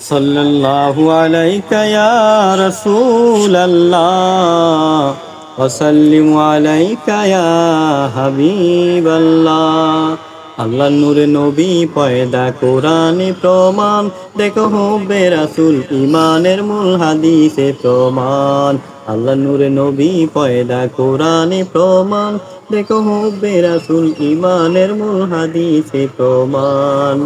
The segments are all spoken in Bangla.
صلى الله عليك يا رسول الله وسلم عليك يا حبيب الله আল্লাহ নূরে নবী পয়দা কোরআনে প্রমাণ দেখো হবে রাসুল ইমানের মূল হাদিসে প্রমাণ আল্লাহ নূরে নবী পয়দা কোরআনে প্রমাণ দেখো হবে রাসুল ইমানের মূল হাদিসে প্রমাণ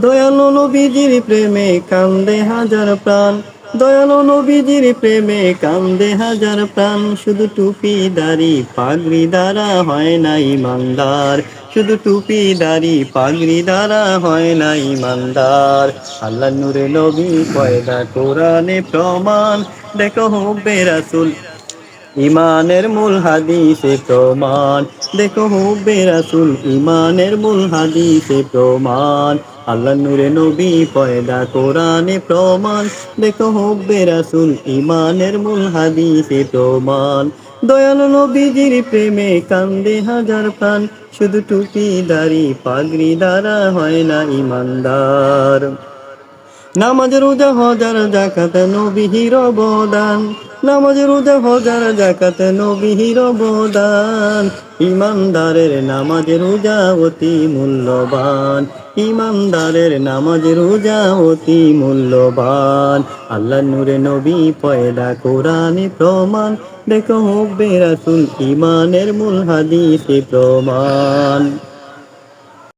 দয়ালু নবীজির প্রেমে কান্দে হাজার প্রাণ। দয়ালু নবীজির প্রেমে কান্দে হাজার প্রাণ। শুধু টুপি, দাড়ি, পাগড়ি দ্বারা হয় না ইমানদার। শুধু টুপি, দাড়ি, পাগড়ি দ্বারা হয় না ইমানদার। আল্লাহ নূরে নবী পয়দা কোরআনে প্রমাণ। দেখো হবে রাসুল ইমানের মূল হাদিসে প্রমাণ। দেখো হুবে রাসুল ইমানের মূল হাদিসে প্রমাণ। আল্লাহ নূরে নবী পয়দা কোরআনে প্রমাণ। দেখো হুবে রাসুল ইমানের মূল হাদিসে প্রমাণ। দয়ালু নবীজির প্রেমে কান্দে হাজার প্রাণ। শুধু টুপি দাড়ি পাগড়ি দ্বারা হয় না ইমানদার নামাজ, রোজা হজার জাকাত নবীহির অবদান। নামাজ রোজা হজার জাকাত নবীহির অবদান। ইমানদারের নামাজ রোজা অতি মূল্যবান। ইমানদারের নামাজ রোজা অতি মূল্যবান। আল্লাহ নূরে নবী পয়দা কোরআনে প্রমাণ। দেখো হবে রাসুল ইমানের মূল হাদিসে প্রমাণ।